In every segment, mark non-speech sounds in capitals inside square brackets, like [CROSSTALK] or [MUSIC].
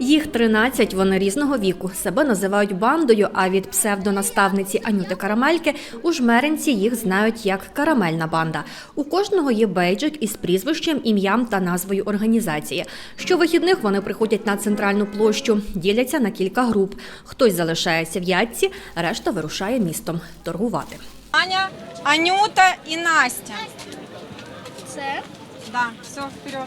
Їх 13, вони різного віку. Себе називають бандою, а від псевдонаставниці Анюти Карамельки у жмеринці їх знають як карамельна банда. У кожного є бейджик із прізвищем, ім'ям та назвою організації. Щовихідних вони приходять на центральну площу, діляться на кілька груп. Хтось залишається в ятці, решта вирушає містом торгувати. Аня, Анюта і Настя. Це Да, все, вперед.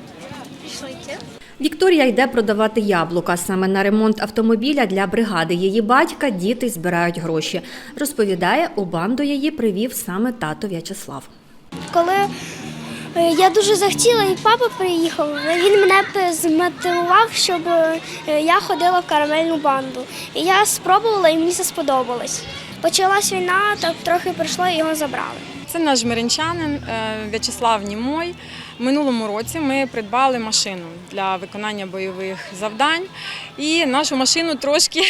пішлите. Вікторія йде продавати яблука. Саме на ремонт автомобіля для бригади її батька діти збирають гроші. Розповідає, у банду її привів саме тато В'ячеслав. Коли е, я дуже захотіла, і папа приїхав, він мене змотивував, щоб е, я ходила в карамельну банду. І я спробувала, і мені це сподобалось. Почалась війна, так трохи пройшло, і його забрали. Це наш жмеринчанин е, В'ячеслав Німой. Минулому році ми придбали машину для виконання бойових завдань. І нашу машину трошки.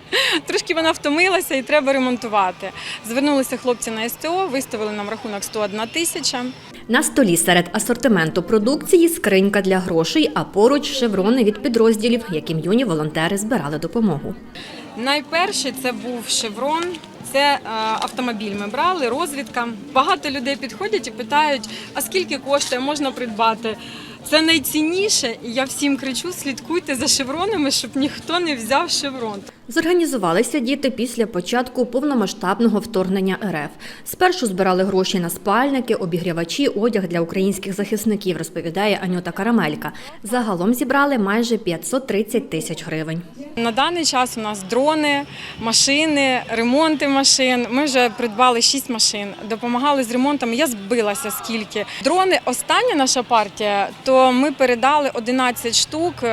[LAUGHS] Трошки вона втомилася і треба ремонтувати. Звернулися хлопці на СТО, виставили нам рахунок 101 тисяча. На столі серед асортименту продукції скринька для грошей, а поруч шеврони від підрозділів, яким юні волонтери збирали допомогу. Найперший це був шеврон. Це е, автомобіль ми брали, розвідка. Багато людей підходять і питають, а скільки коштує, можна придбати. Це найцінніше, і я всім кричу: слідкуйте за шевронами, щоб ніхто не взяв шеврон. Зорганізувалися діти після початку повномасштабного вторгнення РФ. Спершу збирали гроші на спальники, обігрівачі, одяг для українських захисників, розповідає Анюта Карамелька. Загалом зібрали майже 530 тисяч гривень. На даний час у нас дрони, машини, ремонти машин. Ми вже придбали 6 машин, допомагали з ремонтом. Я збилася скільки. Дрони, остання наша партія, то ми передали 11 штук е,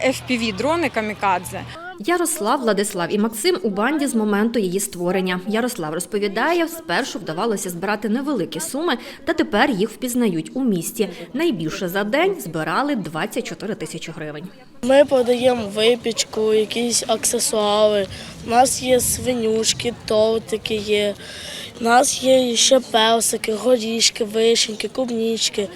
FPV дрони камікадзе. Ярослав, Владислав і Максим у банді з моменту її створення. Ярослав розповідає, спершу вдавалося збирати невеликі суми, та тепер їх впізнають у місті. Найбільше за день збирали 24 тисячі гривень. Ми подаємо випічку, якісь аксесуари. У нас є свинючки, тортики є. У нас є ще песики, горішки, вишеньки, клубнички.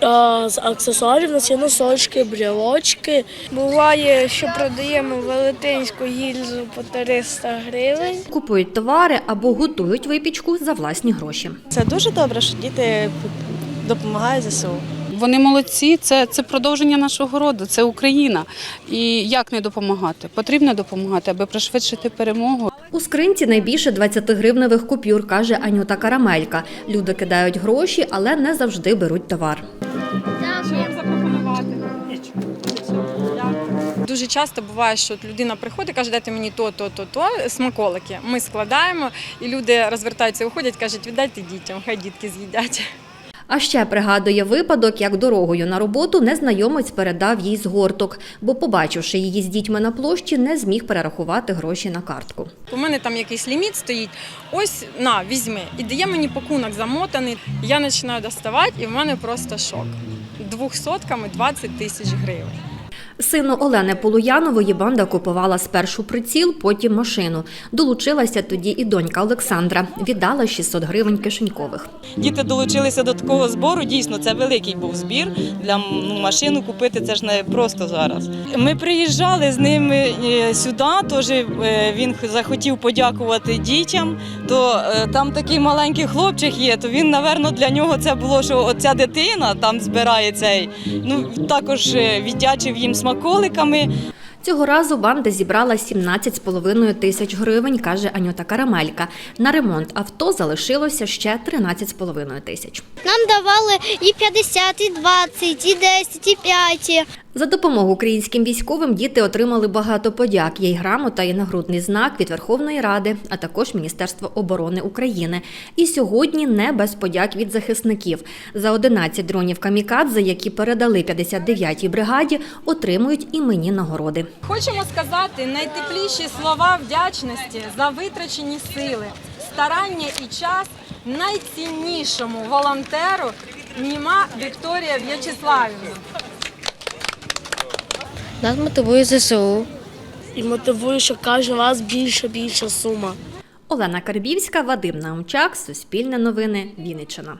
А з аксесуарів у нас є носочки, брілочки. Буває, що продаємо велетенську гільзу по 300 гривень. Купують товари або готують випічку за власні гроші. Це дуже добре, що діти допомагають ЗСУ. Вони молодці, це, це продовження нашого роду, це Україна. І як не допомагати? Потрібно допомагати, аби пришвидшити перемогу. У скринці найбільше 20-гривневих купюр, каже Анюта Карамелька. Люди кидають гроші, але не завжди беруть товар. Що вам запропонувати? Дуже часто буває, що людина приходить, каже, дайте мені то, то, то, то, смаколики. Ми складаємо, і люди розвертаються, уходять, кажуть, віддайте дітям, хай дітки з'їдять. А ще пригадує випадок, як дорогою на роботу незнайомець передав їй згорток, бо, побачивши її з дітьми на площі, не зміг перерахувати гроші на картку. У мене там якийсь ліміт стоїть. Ось на, візьми. І дає мені пакунок замотаний. Я починаю доставати, і в мене просто шок. Двохсотками 20 тисяч гривень. Сину Олени Полуянової банда купувала спершу приціл, потім машину. Долучилася тоді і донька Олександра. Віддала 600 гривень кишенькових. Діти долучилися до такого збору. Дійсно, це великий був збір. Для ну, машину купити це ж не просто зараз. Ми приїжджали з ними е, сюди. Теж е, він захотів подякувати дітям. То е, там такий маленький хлопчик є. То він, напевно, для нього це було, що оця дитина там збирає цей. Ну також віддячив їм смаколиками. Цього разу банда зібрала 17,5 тисяч гривень, каже Анюта Карамелька. На ремонт авто залишилося ще 13,5 тисяч. Нам давали і 50, і 20, і 10, і 5. За допомогу українським військовим діти отримали багато подяк. Є й грамота і нагрудний знак від Верховної Ради, а також Міністерства оборони України. І сьогодні не без подяк від захисників. За 11 дронів камікадзе, які передали 59-й бригаді, отримують іменні нагороди. Хочемо сказати найтепліші слова вдячності за витрачені сили, старання і час найціннішому волонтеру Німа Вікторія В'ячеславівна. Нас мотивує ЗСУ. І мотивує, що кожен раз більше більша сума. Олена Карбівська, Вадим Наумчак, Суспільне новини, Вінниччина.